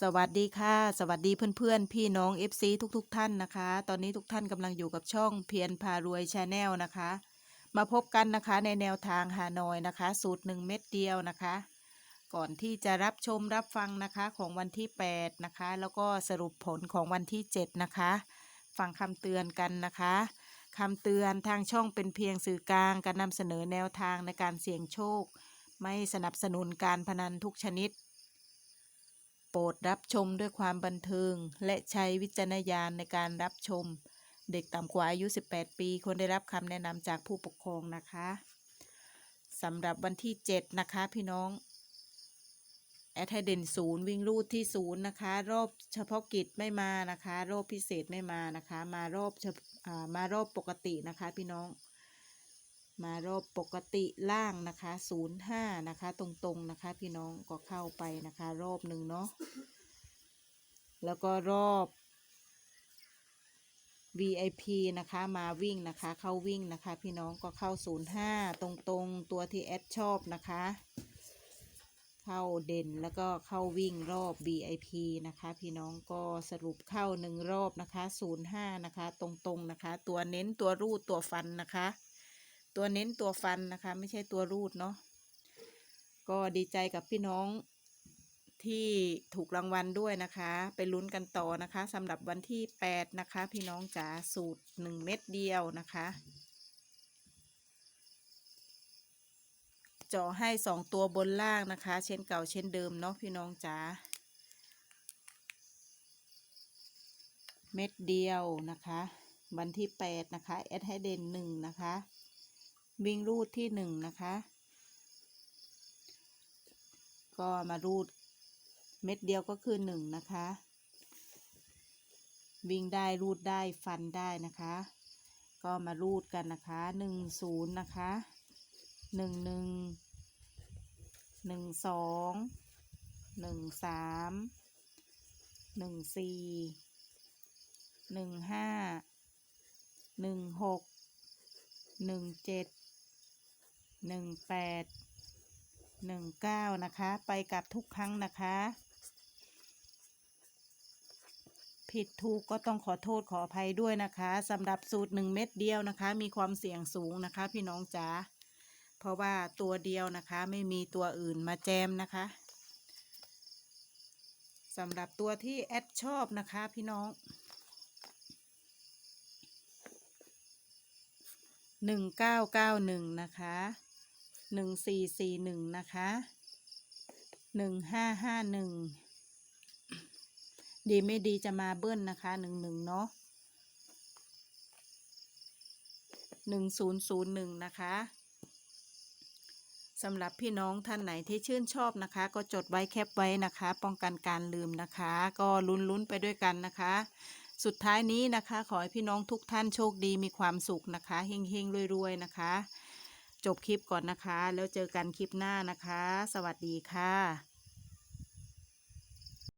สวัสดีค่ะ สวัสดีเพื่อนๆ พี่น้อง FC ทุกๆทท่านนะคะ ตอนนี้ทุกท่านกำลังอยู่กับช่องเพียรพารวยชาแนลนะคะ มาพบกันนะคะในแนวทางฮานอยนะคะ สูตรหนึ่งเม็ดเดียวนะคะ ก่อนที่จะรับชมรับฟังนะคะของวันที่ 8 นะคะ แล้วก็สรุปผลของวันที่ 7 นะคะ ฟังคำเตือนกันนะคะคำเตือนทางช่องเป็นเพียงสื่อกลางการนำเสนอแนวทางในการเสี่ยงโชค ไม่สนับสนุนการพนันทุกชนิด รดรับชมด้วยความบันเทิง และใช้วิจารณญาณในการรับชม เด็กต่ำกว่าอายุ 18 ปีควรได้รับคำแนะนำจากผู้ปกครองนะคะสำหรับวันที่ 7 นะคะพี่น้องแอดให้เด่นศูนย์วิ่งรูดที่ศูนย์นะคะ รอบเฉพาะกิจไม่มานะคะ รอบพิเศษไม่มานะคะ มารอบเฉพอ่ามารอบปกตินะคะพี่น้อง มารอบปกติล่างนะคะศูนย์ห้านะคะ ตรงๆนะคะ พี่น้องก็เข้าไปนะคะ รอบหนึ่งเนาะแล้วก็รอบ VIP นะคะมาวิ่งนะคะ เข้าวิ่งนะคะ พี่น้องก็เข้าศูนย์ห้าตรงๆตัวที่แอดชอบนะคะ เข้าเด่นแล้วก็เข้าวิ่งรอบ VIP นะคะ พี่น้องก็สรุปเข้าหนึ่งรอบนะคะ 05 นะคะ ตรงๆนะคะ ตัวเน้นตัวรูดตัวฟันนะคะ ตัวเน้นตัวฟันนะคะ ไม่ใช่ตัวรูดเนาะก็ดีใจกับพี่น้องที่ถูกรางวัลด้วยนะคะ ไปลุ้นกันต่อนะคะสำหรับวันที่ 8 นะคะ พี่น้องจ๋าสูตร 1 เม็ดเดียวนะคะเจาะให้สองตัวบนล่างนะคะ เช่นเก่าเช่นเดิมเนาะพี่น้องจ๋าเม็ดเดียวนะคะ วันที่แปดนะคะแอดให้เด่นหนึ่งนะคะ วิ่งรูดที่หนึ่งนะคะ ก็มารูดเม็ดเดียวก็คือหนึ่งนะคะ วิ่งได้รูดได้ฟันได้นะคะ ก็มารูดกันนะคะหนึ่งศูนย์นะคะหนึ่งหนึ่งหนึ่งสองหนึ่งสามหนึ่งสี่หนึ่งห้าหนึ่งหกหนึ่งเจ็ด หนึ่งแปดหนึ่งเก้านะคะ ไปกับทุกครั้งนะคะ ผิดถูกก็ต้องขอโทษขออภัยด้วยนะคะสำหรับสูตรหนึ่งเม็ดเดียวนะคะ มีความเสี่ยงสูงนะคะ พี่น้องจ๋าเพราะว่าตัวเดียวนะคะไม่มีตัวอื่นมาแจมนะคะสำหรับตัวที่แอดชอบนะคะพี่น้องหนึ่งเก้าเก้าหนึ่งนะคะ หนึ่งสี่สี่หนึ่งนะคะหนึ่งห้าห้าหนึ่งดีไม่ดีจะมาเบิ้ลนะคะหนึ่งหนึ่งเนาะหนึ่งศูนย์ศูนย์หนึ่งนะคะสำหรับพี่น้องท่านไหนที่ชื่นชอบนะคะ ก็จดไว้แคปไว้นะคะ ป้องกันการลืมนะคะ ก็ลุ้นๆไปด้วยกันนะคะ สุดท้ายนี้นะคะ ขอให้พี่น้องทุกท่านโชคดีมีความสุขนะคะเฮงๆรวยๆนะคะ จบคลิปก่อนนะคะ แล้วเจอกันคลิปหน้านะคะ สวัสดีค่ะ